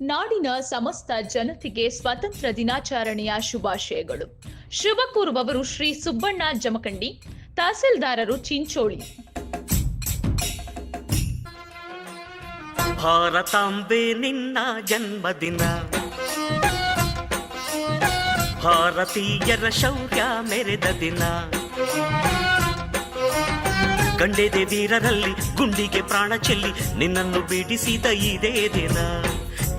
ನಾಡಿನ ಸಮಸ್ತ ಜನತೆಗೆ ಸ್ವಾತಂತ್ರ್ಯ ದಿನಾಚರಣೆಯ ಶುಭಾಶಯಗಳು. ಶುಭ ಕೋರುವವರು ಶ್ರೀ ಸುಬ್ಬಣ್ಣ ಜಮಖಂಡಿ, ತಹಸೀಲ್ದಾರರು ಚಿಂಚೋಳಿ. ಭಾರತಾಂಬೆ ನಿನ್ನ ಜನ್ಮದಿನ. ಭಾರತೀಯರ ಶೌರ್ಯ ಮೆರೆದ ದಿನ. ಗಂಡೆದೆ ವೀರರಲ್ಲಿ ಗುಂಡಿಗೆ ಪ್ರಾಣ ಚೆಲ್ಲಿ ನಿನ್ನನ್ನು ಬಿಡಿಸಿದ ಇದೇ ದಿನ.